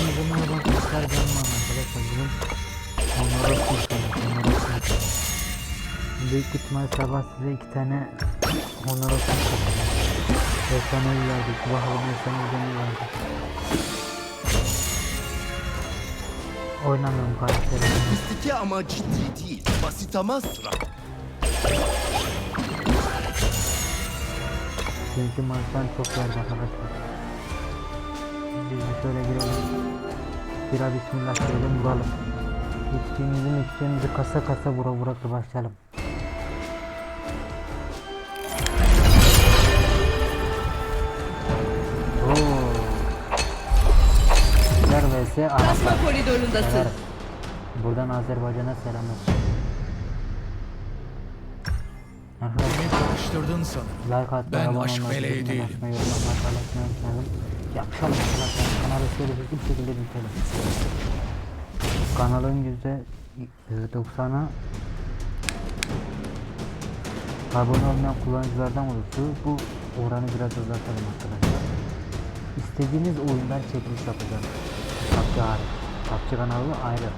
Şimdi bunu yapan kuşlar canım arkadaşlar. Bizim onlara kurtarmış. Onlara kurtarmış. Büyük ihtimal sabah size iki tane onlara kurtarmış. Efsanevi verdik. Bakalım efsanevi verdik. Oynamıyorum karakterimi. Sofistike ama ciddi değil. Basit ama sıra. Çünkü maçtan çok geldi arkadaşlar. Biz şöyle girelim. Bira bismillah diyelim vuralım. İçtiğimizin içtiğimizi kasa kasa vura vura başlayalım. Güzel vs Araplar. Koridorundasın. Sever. Buradan Azerbaycan'a selam olsun. Arkadaşlar karıştırdın sanırım. Like Ben aşk meleği değilim. yorumlar paylaşmayı unutmayalım. Yapışalım arkadaşlar. Kanalı şöyle bir şekilde büyütelim. Kanalın yüzde 90'ı abone olmayan kullanıcılardan oluştu. Bu oranı biraz azaltalım arkadaşlar. İstediğiniz oyundan çekiliş yapacağım. PUBG hariç. PUBG kanalı ayrı.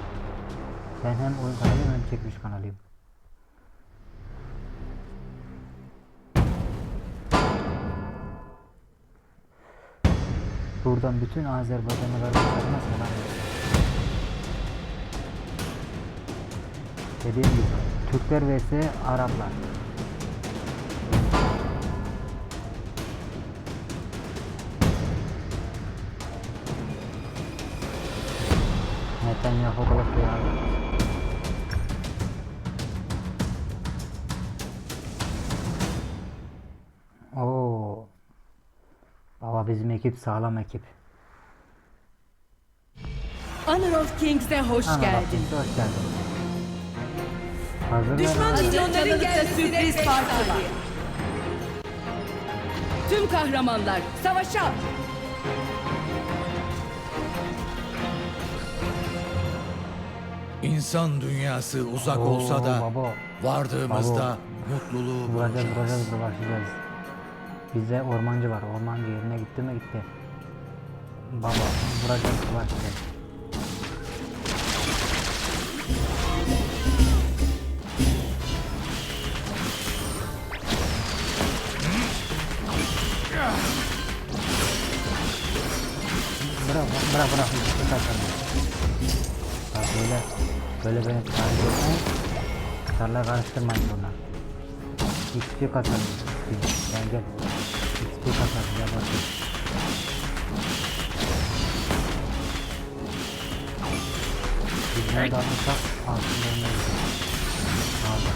Ben hem oyun kanalıyım hem çekiliş kanalıyım. Buradan bütün Azerbaycanlı kardeşlerime selam olsun. Dediğim gibi Türkler vs Araplar. Netanyahu kılıklı ya. Ekip sağlam ekip. Honor of Kings'e hoş Ana geldin. Hoş geldin. Hazır Düşman milyonların gelmesine sürpriz parti var. Tüm kahramanlar savaşa. İnsan dünyası uzak Oo, olsa da baba. vardığımızda mutluluğu Vuracağız bulacağız. Bizde ormancı var. Ormancı yerine gitti mi gitti. Baba vuracağız başlayacağız. Bırak bırak bırak. Bak böyle böyle beni tarif etmeyin. Tarla karıştırmayın bunlar. XP katalım. XP. Gel gel. XP katalım. Gel bakayım. Biz nerede alırsak altında önüne Aldık.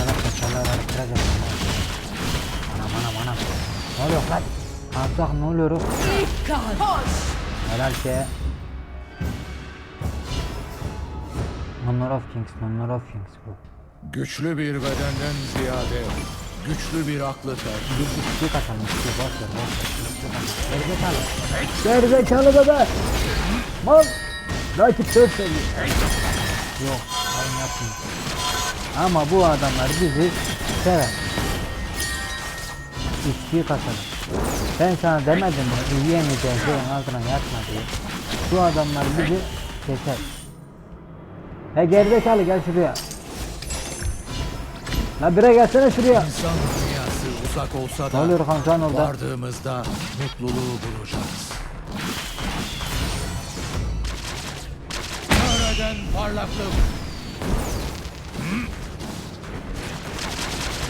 Arkadaşlar tarla karıştıracağız. Anam anam anam. Ne oluyor lan? Alsak ne oluyor? İlk kan. Hoş. Helal şey. Honor of Kings, Honor of Kings bu. Güçlü bir bedenden ziyade güçlü bir aklı tercih. Bir iki katalım, iki boş ver, boş ver. Gerizekalı. Gerizekalı bebe. Mal. Rakip dört seviyor. Yok, ben yapmayayım. Ama bu adamlar bizi sever. İçkiyi katalım. Ben sana demedim mi? Yiyemeyeceğin şeyin altına yatma diye. Bu adamlar bizi keser. He gerizekalı gel şuraya. La bire gelsene şuraya. İnsan dünyası uzak olsa Ne da oluyor kanka orada? vardığımızda mutluluğu bulacağız. Nereden parlaklık?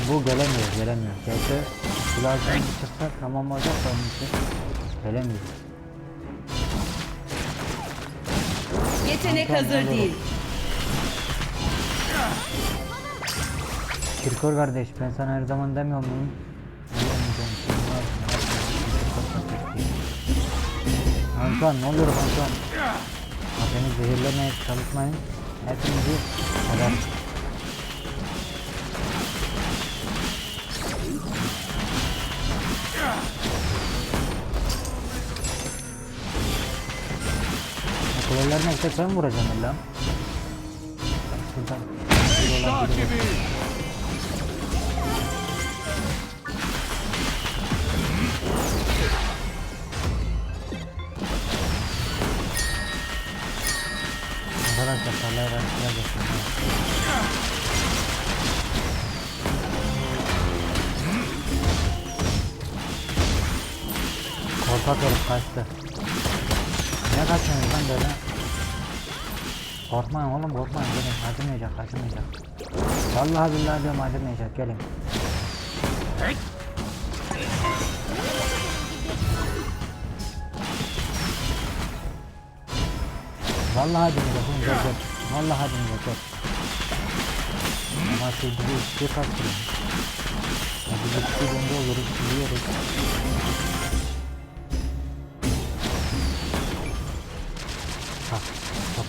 Bu gelemiyor, gelemiyor. Gelse bir çıksa tamam olacak onun için gelemiyor. Yetenek hazır değil. Kirkor kardeş ben sana her zaman demiyor muyum? Yiyemeyeceğim şey var. Antoine ne oluyor Antoine? Beni zehirlemeye çalışmayın. Hepinizi kadar. Kılıç Ellerine bir tek ben vuracağım illa. Şuradan. şuradan. Arkadaşlar tarlaya. Korkak herif kaçtı. Ne kaçıyorsunuz lan böyle? Korkmayın oğlum korkmayın gelin acımayacak acımayacak. Vallahi billahi diyorum acımayacak gelin. Vallahi acımayacak oğlum gel gel. Vallahi acımayacak gel. Ama bizi istiyor kaçırın. Biz istiyor bende oluruz biliyoruz.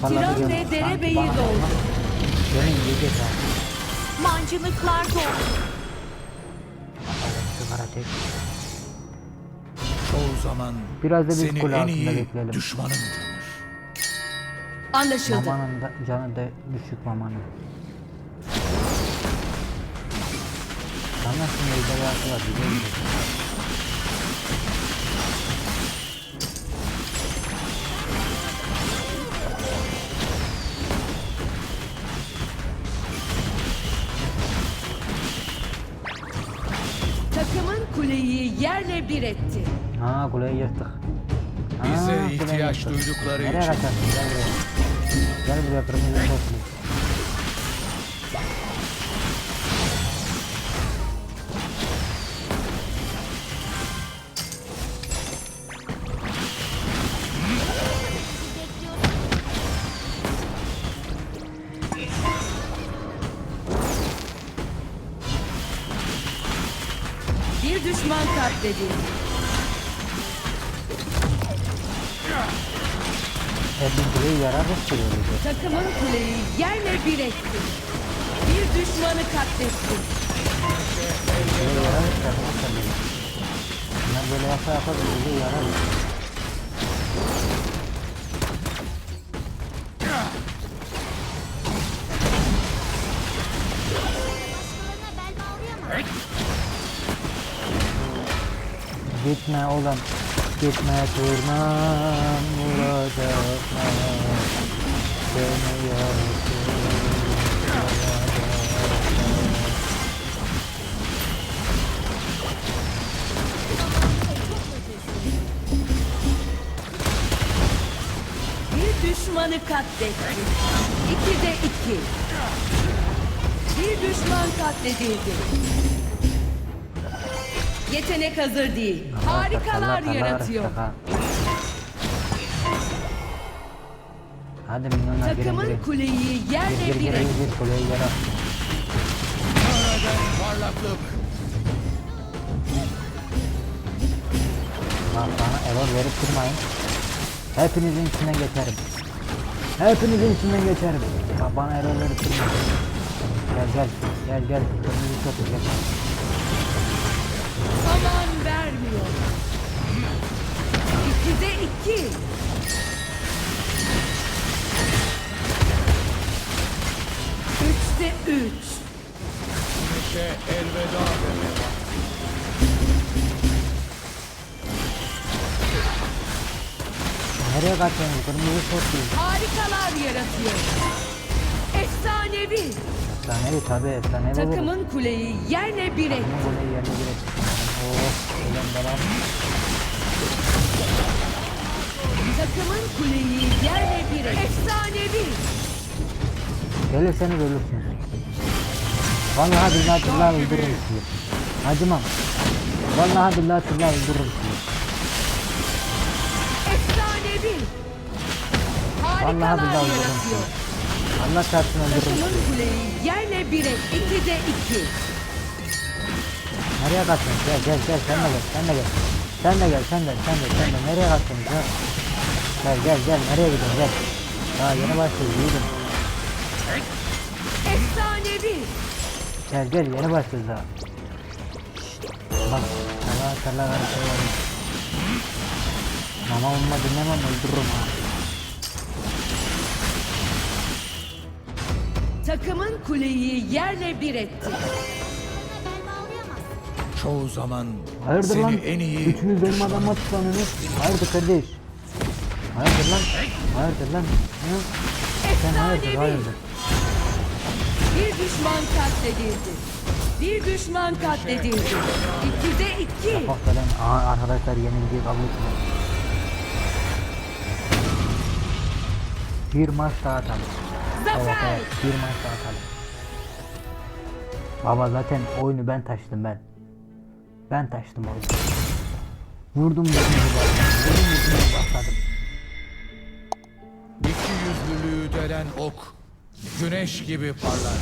Tiran gelin. ve derebeyi doldu. Gelin yiyecek ha. Mancınıklar doldu. Sigara çek. Çoğu zaman Biraz da biz seni kule en altında iyi bekleyelim. düşmanın tanır. Anlaşıldı. Mamanın da canı da düşük mamanın. Şimdi ejderhası var biliyor musun? Bir etti. Ha kuleyi yırttık. Ha, Bize kuleyi ihtiyaç yırttık. duydukları Nereye için. kaçarsın gel buraya. Gel buraya kırmızı toplu. Katledildi. Hepin kuleyi yararak sürüyor bize. Takımın kuleyi yerle bir etti. Bir düşmanı katletti. Kuleyi sürüyor. tabii. Bunlar böyle yapa yapa bizi yarar. Gitme oğlum. Gitme turnam vuracaklar. Seni. Bir düşmanı katletti. İki de iki. Bir düşman katledildi. Yetenek hazır değil. Harikalar yaratıyor. Hadi milyonlar girin Takımın girin. kuleyi Gir yerle gir bir etti. gir kuleyi yarat. Karaden parlaklık. Bak bana error verip durmayın. Hepinizin içinden geçerim. Hepinizin içinden geçerim. Bak bana error verip durmayın. Gel gel gel gel. Kırmızı çok gel. Vermiyor. İkide iki. Üçte üç. Güneşe elveda deme vakti. Nereye kaçıyorsunuz? Kırmızı değil. Harikalar yaratıyor. Efsanevi. Efsanevi tabi efsanevi. Takımın kuleyi yerle bir etti. Takımın kuleyi yerine bir etsin. Ulan dalam. Takımın kuleyi yerle bir. Efsanevi. Gelirseniz ölürsünüz. Vallahi billahi billahi öldürürüm sizi. Acımam. Vallahi billahi billahi öldürürüm sizi. Efsanevi. Vallahi billahi öldürürüm yaratıyor. Allah çarpsın öldürürüm Takımın kuleyi yerle bir etti. İkide iki. Nereye kaçıyorsun? Gel gel gel sen de gel sen de gel. Sen de gel sen de sen de sen de nereye kaçıyorsun ya? Gel gel gel nereye gidiyorsun gel. Daha yeni başlıyoruz yiğidim. Efsanevi. Gel gel yeni başlıyoruz daha. Bak tarla tarla karışıyor. Mama umma dinlemem öldürürüm ha. Takımın kuleyi yerle bir etti. Çoğu zaman Hayırdır seni lan? en iyi Üçünüz benim adamıma tıklanıyorsunuz. Hayırdır kardeş? Hayırdır lan? Hayırdır lan? Hı? Sen hayırdır hayırdır. Bir düşman katledildi. Bir düşman katledildi. İkide iki. Bak falan Aa, arkadaşlar kabul etmiyor. Bir maç daha atalım. Evet Zafer. evet bir maç daha atalım. Baba zaten oyunu ben taşıdım ben. Ben taşıdım oyunu. Vurdum vurdum başladım. Vurdum vurdum başladım. iki yüzlülüğü delen ok güneş gibi parlar.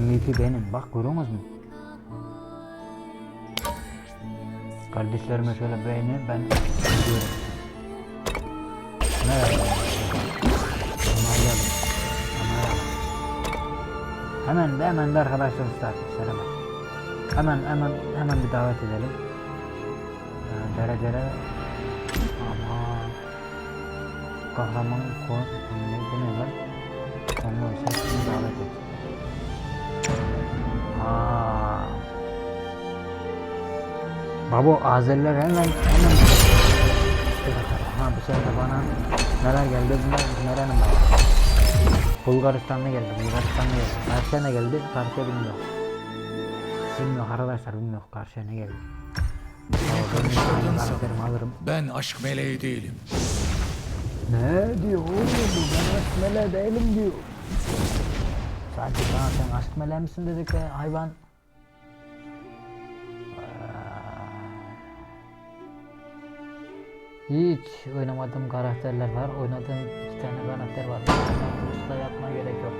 MVP benim. Bak görüyor musun? Kardeşlerime şöyle beğeni ben gidiyorum. Merhaba. Onayladım. Onayladım. Hemen de hemen de arkadaşlar arkadaşlar hemen. Hemen hemen hemen bir davet edelim. Yani derecere ama kahraman kon ne bu ne lan? Onu sesini davet et. Aa. Babo Azeriler hemen hemen Ha bu sefer bana neler geldi bunlar nerenin var? Bulgaristan'da geldi Bulgaristan'da geldi Karşıya ne geldi karşıya bilmiyor Bilmiyor arkadaşlar bilmiyor karşıya ne geldi Baba, ben karıştırdın bir sen. karakterimi alırım Ben aşk meleği değilim. Ne diyor oğlum bu ben aşk meleği değilim diyor Sanki bana sen aşk meleği misin dedik be hayvan Hiç oynamadığım karakterler var. Oynadığım iki tane karakter var. Usta yapmaya gerek yok.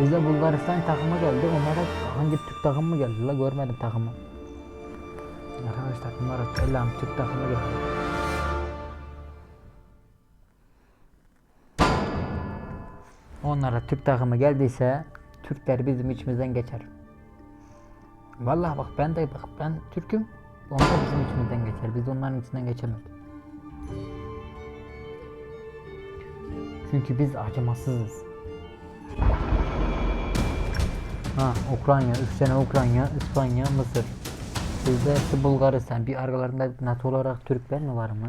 Bize Bulgaristan takımı geldi. Onlara hangi Türk takımı geldi la görmedim takımı. Arkadaşlar bunlara Allah'ım Türk takımı geldi. Onlara Türk takımı geldiyse Türkler bizim içimizden geçer. Vallahi bak ben de bak ben Türk'üm. Onlar bizim içimizden geçer. Biz onların içinden geçemeyiz. Çünkü biz acımasızız. Ha Ukrayna, üç sene Ukrayna, İspanya, Mısır. Bizde hepsi Bulgaristan. Bir aralarında NATO olarak Türkler mi var mı?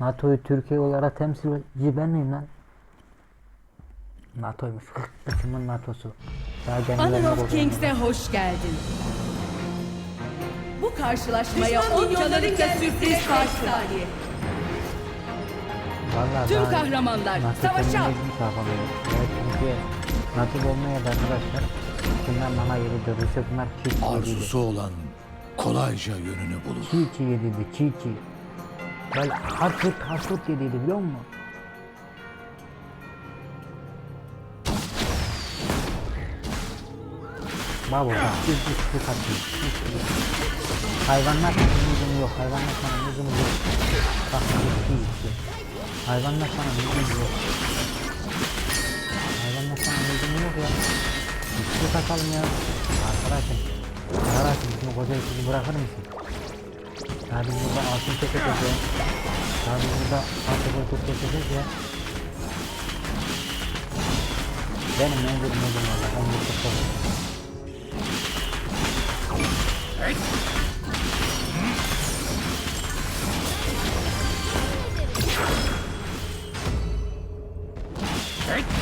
NATO'yu Türkiye olarak temsilci ben miyim lan? NATO'ymuş. Kısmın NATO'su. Honor of. Kings'e hoş geldin. Bu karşılaşmaya 10 canlarıyla sürpriz karşı. Vallahi Tüm kahramanlar, savaşa! Evet çünkü nasıl olmaya da arkadaşlar bunlar bana yedi Rusya bunlar çiğ çiğ yediydi. Arzusu olan kolayca yönünü bulur. Çiğ çiğ yediydi çiğ çiğ. Böyle hasret hasret yediydi biliyor musun? Bak biz biz biz atıyoruz. Hayvanlar sana lüzumu yok. Hayvanlar sana lüzumu yok. Bak biz biz. Hayvanlar sana lüzumu yok. Hayvanlar sana lüzumu yok ya. Biz atalım ya. Arkadaşım. Arkadaşım şimdi koca sizi bırakır mısın? Ya biz burada altın çekeceğiz ya. Ya biz burada altın koltuk çekeceğiz ya. Benim menzilim uzun valla. Ben çok E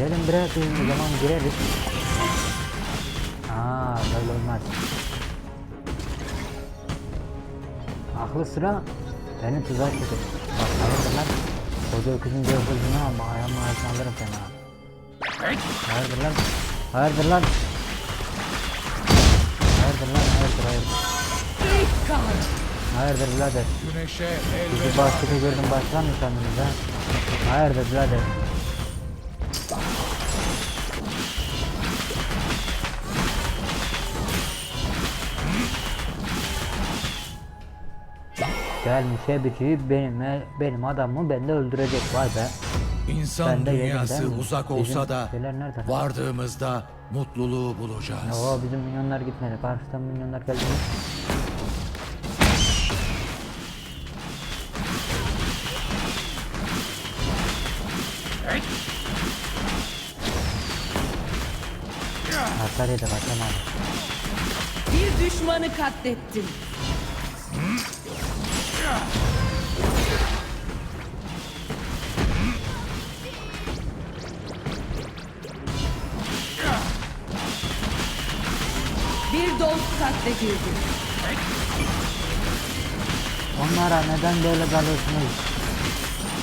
gelin bre biz o zaman gireriz. Aa böyle olmaz. Aklı sıra beni tuzağa çekir. Bak hayırdır lan. Koca öküzün gözünü ama ayağımın ağzına alırım seni ha. Hayırdır lan. Hayırdır lan. Hayırdır lan hayırdır hayırdır. Hayırdır birader. Güneşe Bizi elveda. başlıkta gördüm başlar mı sandınız ha? Hayırdır birader. Gelmiş hebici benim benim adamımı bende öldürecek vay be. İnsan bende dünyası yedim, uzak olsa da vardığımızda mutluluğu bulacağız. Ya bizim minyonlar gitmedi. Karşıdan minyonlar geldi. Arkaya da bakamadım. Bir düşmanı katlettin. Bir dost katledildi. Onlara neden böyle dalıyorsunuz?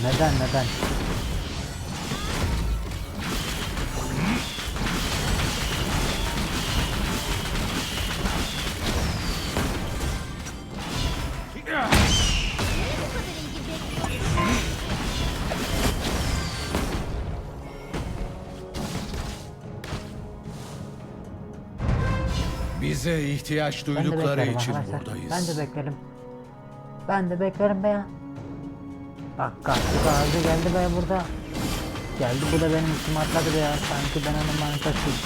Neden neden? Bize ihtiyaç Ben de duydukları beklerim için arkadaşlar. buradayız. Ben de beklerim. Ben de beklerim be ya. Bak kalktı ağzı geldi be burada. Geldi bu da benim üstüme atladı be ya. Sanki ben onun manitasıyım.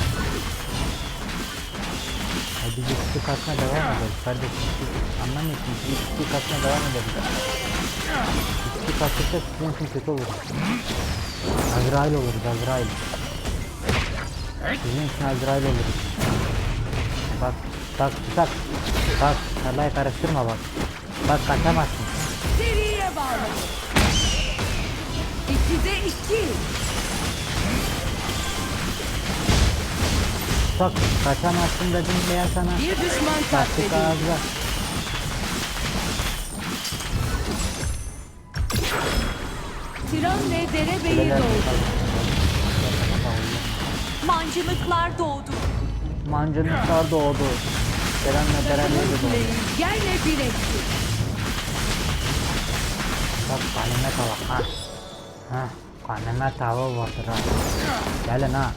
Hadi bir iki katına devam edelim kardeşim. Siz Anlamıyorsunuz. Bir iki katına devam edelim. İki katırsa sizin için kötü olur. Azrail oluruz Azrail. Sizin için Azrail oluruz. Bak tak tak bak tarlayı karıştırma bak. Bak kaçamazsın. Seriye bağladı. İkide iki. Bak kaçamazsın dedim ya sana. Bir düşman katledildi. Tiran ve derebeyi doğdu. Mancınıklar doğdu. Mancınıklar doğdu. Selamla beraber de doğdu. Yerle bir etti. Bak kaleme tava. Ha. Ha. Kaleme tava vardır ha. Gelin ha.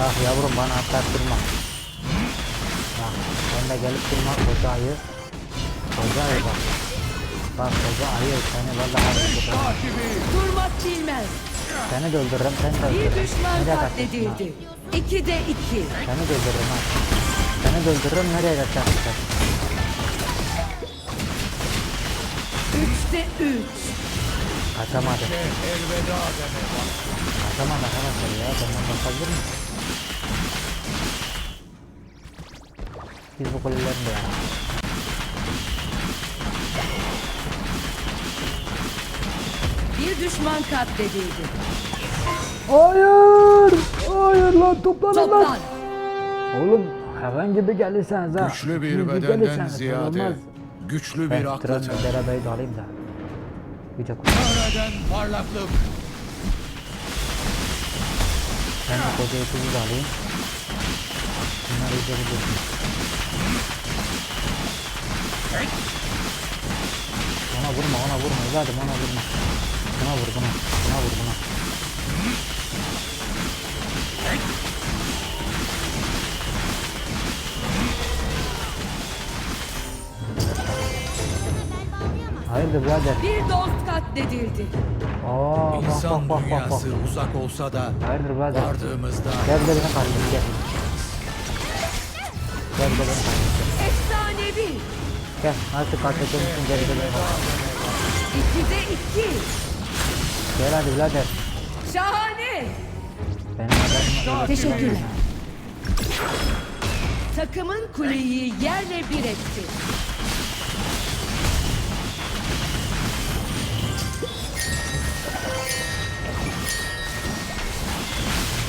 Bak yavrum bana atlattırma. Bak sen de gelip durma koca ayı. Koca ayı bak. Bak koca ayı seni vallahi. Durmak bilmez. Seni de öldürürüm seni de Bir öldürürüm. düşman Nereye kaçacaksın ha? katledildi. İkide iki. Seni de öldürürüm ha. Seni de öldürürüm nereye kaçacaksın? Üçte üç. Kaçamadı. Elveda deme bak. Kaçamadı arkadaşlar ya. Benden bakabilir mi? Biz bu kulelerin de ya. Bir düşman katledildi. Hayır! Hayır lan toplanın Toplan. Oğlum hayvan gibi gelirseniz ha. Güçlü bir bedenden ziyade güçlü Ben bir aklı Tren ter. beraber de alayım da. Yüce kutu. Nereden parlaklık? Ben de koca etizi de alayım. Bunları bir dursun. Ona vurma ona vurma evladım ona vurma. Buna vur buna. Buna vur buna. Hayırdır birader? Bir dost katledildi. Aa, bak İnsan bak bak bak bak. dünyası uzak olsa da Hayırdır birader? vardığımızda Gel de beni karşıya gel. Gel de beni karşıya. Efsanevi. Gel nasıl karşılaşıyormuşsun gel de beni karşıya. İkide iki. Gel hadi birader. Şahane. Benim adamım Teşekkürler. Takımın kuleyi yerle bir etti.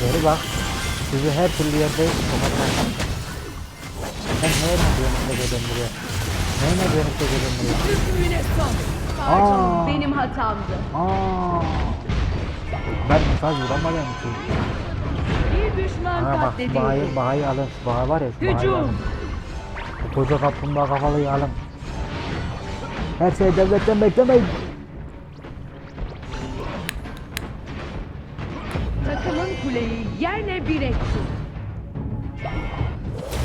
Geri bak. Sizi her türlü yerde. Sen neye ne diyorsun da geliyorsun buraya? Ne diyorsun da geliyorsun buraya? Hükmüne son. Aa. Benim hatamdı. Aa. Ben mesaj vuramadım ki. Bir düşman Ha bak katledildi. bağı, bağı alın. Bağı var ya. Bağı Hücum. alın. Bu koca kaplumbağa kafalıyı alın. Her şeyi devletten beklemeyin. Takımın kuleyi yerle bir etti.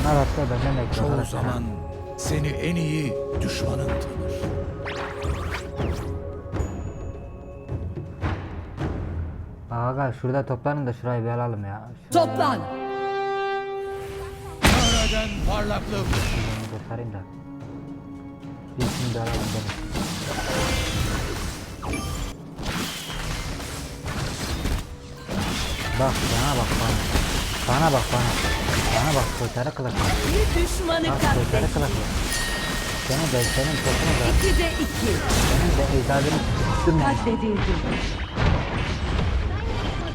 Bunlar hatta benden bekliyor. çoğu arkadaşlar. zaman seni en iyi düşmanın tanır. Aga şurada toplanın da şurayı bir alalım ya. Toplan. Nereden parlaklık? Şunu göstereyim de. Bir şunu da alalım benim. Bak bana bak bana. Bana bak bana. Bana bak soytarı kılık. Bir düşmanı Bak soytarı katletti. kılık. Senin de senin topunu da İkide iki. senin de ecdadını tuttum. Katledildi.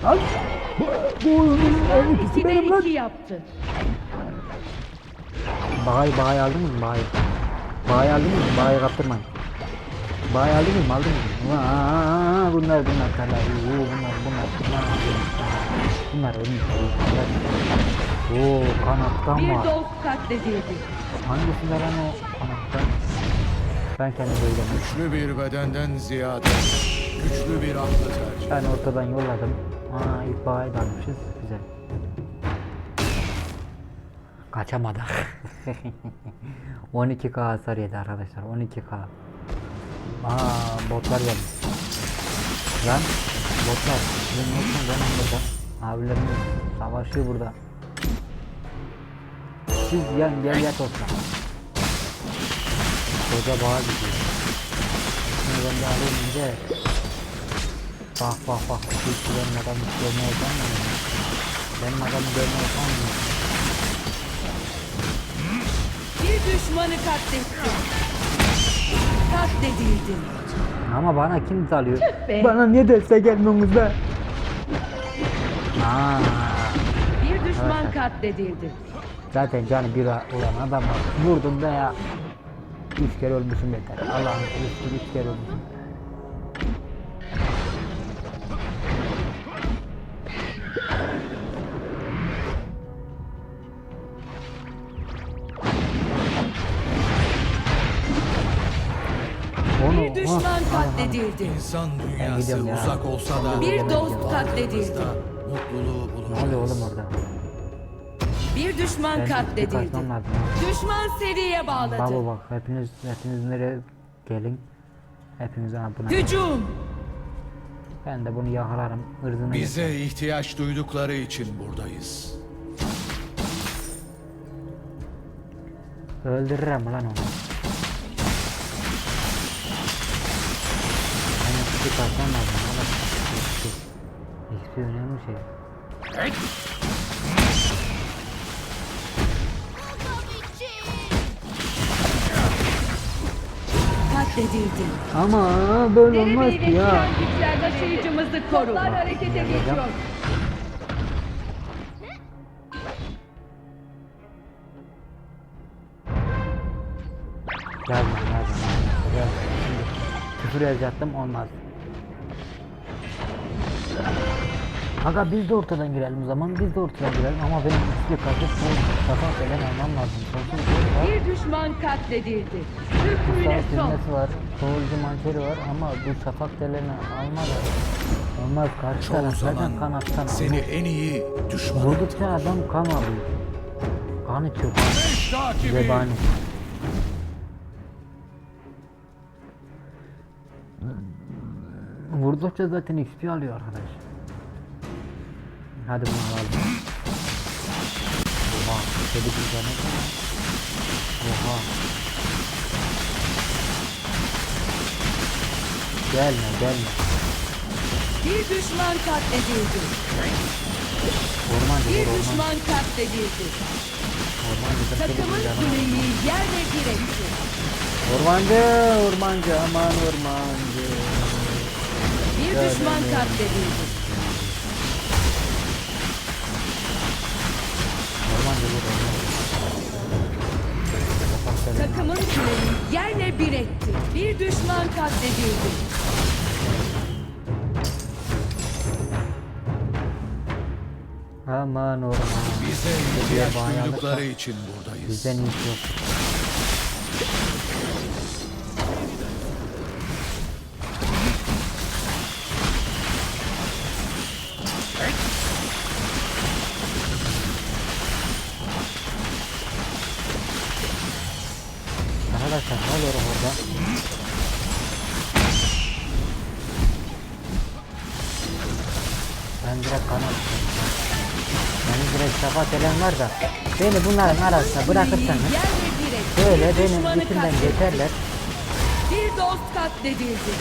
Al. Bu, bu oyunun en iyisi İkide benim lan. yaptı. Bağay bağay aldınız mı bağay? Bağay aldınız mı? Bağay kaptırmayın. Bağay aldınız mı? Aldınız mı? Aa, bunlar bunlar karlar. Oo, bunlar bunlar bunlar. Bunlar. Bunlar. Oo kanattan Bir var. dost katledildi. Hangisinden lan o kanattan? Ben kendim böyle. Güçlü bir bedenden ziyade güçlü bir aklı tercih. Ben ortadan yolladım. Aa ilk bağay da almışız. Güzel. Kaçamadık. 12k hasar yedi arkadaşlar. 12k. Aa botlar gelmiş. Lan botlar. Sizin yoksun benim burada. Abilerimiz savaşıyor burada. Siz yan gel yat olsa. Koca bağa gidiyor. Şimdi ben de alayım. Bak bak bak. Hiç benim adamı utanmıyor. mu? Benim adamı utanmıyor. mu? Bir düşmanı katletti. Katledildi. Ama bana kim dalıyor? Bana niye derse gelmiyorsunuz be? Aa, Bir düşman Evet. katledildi. zaten canı bir olan adam var. Vurdum da ya. Üç kere ölmüşüm yeter. Allah'ın üstü üç kere ölmüşüm. Katledildi. İnsan gidiyorum dünyası ya. uzak olsa da Bir dost katledildi. mutluluğu Ne oluyor bulacağız. oğlum orada? Bir düşman Ben katledildi. kaçmam lazım. ha. Düşman seriye bağladı. Baba bak hepiniz hepiniz nereye gelin. Hepiniz ha buna. Hücum. Ben de bunu yakalarım. Irzını Bize ihtiyaç duydukları için buradayız. öldürürüm lan onu. Ben bir kaçmam lazım. Valla XP. XP önemli şey. Katledildi. Ama böyle olmaz ki ya. güçler taşıyıcımızı koru. Toplar harekete geçiyor. Küfür yazacaktım olmaz. Aga biz de ortadan girelim o zaman biz de ortadan girelim ama benim üstü kaçıp bu şafak eden almam lazım. Sonsuz bir var. Bir düşman katledildi. Hükmüne son. Silmesi var. Doğulcu mançeri var ama bu şafak delerini almadı. Olmaz karşı Çoğu taraf zaten zaman kanattan seni en iyi düşman Vurdukça adam kan alıyor. Kan içiyor. Zebani. Vurdukça zaten XP alıyor arkadaş. Hadi bunu alalım. Oha. Kedi bir tane. Oha. Gelme gelme. Bir düşman katledildi. Ormancı Bir vur ormancı. düşman katledildi. Kedi Takımın kuleyi yerle bir etti. Ormancı ormancı aman ormancı. Bir düşman katledildi. Takımın kuleyi yerle bir etti. Bir düşman katledildi. Aman orman. Bize Bir ihtiyaç duydukları için buradayız. Bizden yok. Var da Beni bunların arasına bırakırsanız. Böyle benim katledildi. geçerler Bir dost katledildi.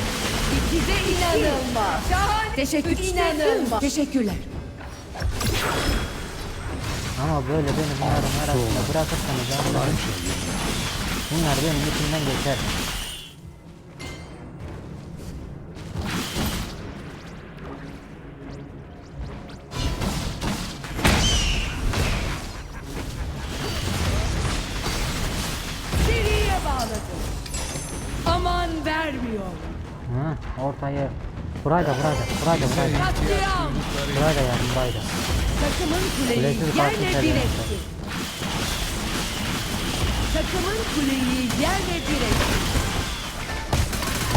İkide inanılmaz. Şahane. Teşekkür İnanılmaz. Teşekkürler. Ama böyle beni bunların arasında bırakırsanız anlarım. Bunlar benim içimden geçer. Burayı da burayı da burayı da burayı da. Katliam. Burayı da yardım burayı da. Takımın kuleyi Kulesiz yerle bir etti. Takımın kuleyi yerle bir etti.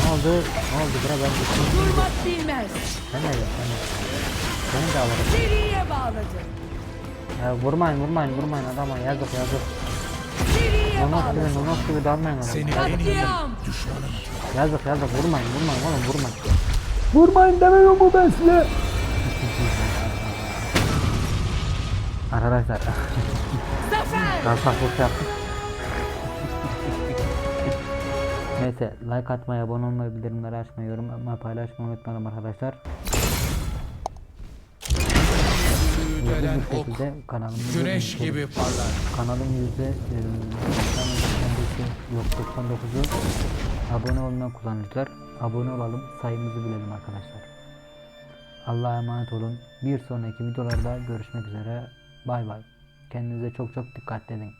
Ne oldu? Ne oldu? Bura ben gittim. Durmak bilmez. Sen ne diyorsun? Sen ne Seni de alırım. Seriye bağladı. Ya vurmayın vurmayın vurmayın adama yazık yazık. Seriye Nonos gibi nonos gibi dalmayın adama. Seni Yazık, en iyi Katliam. düşmanım. yazık yazık vurmayın vurmayın oğlum vurmayın. Vurmayın demiyorum mu ben size? Arkadaşlar Zafer. kalkaklık yaptık. Neyse like atmayı, abone olmayı, bildirimleri açmayı, yorum yapmayı, paylaşmayı unutmayalım arkadaşlar. Hızlı bir ok şekilde kanalımızı güneş gibi parlar. Kanalın yüzde e, 95'i yok 99'u abone olmayan kullanıcılar. Abone olalım sayımızı bilelim arkadaşlar. Allah'a emanet olun. Bir sonraki videolarda görüşmek üzere. Bay bay. Kendinize çok çok dikkat edin.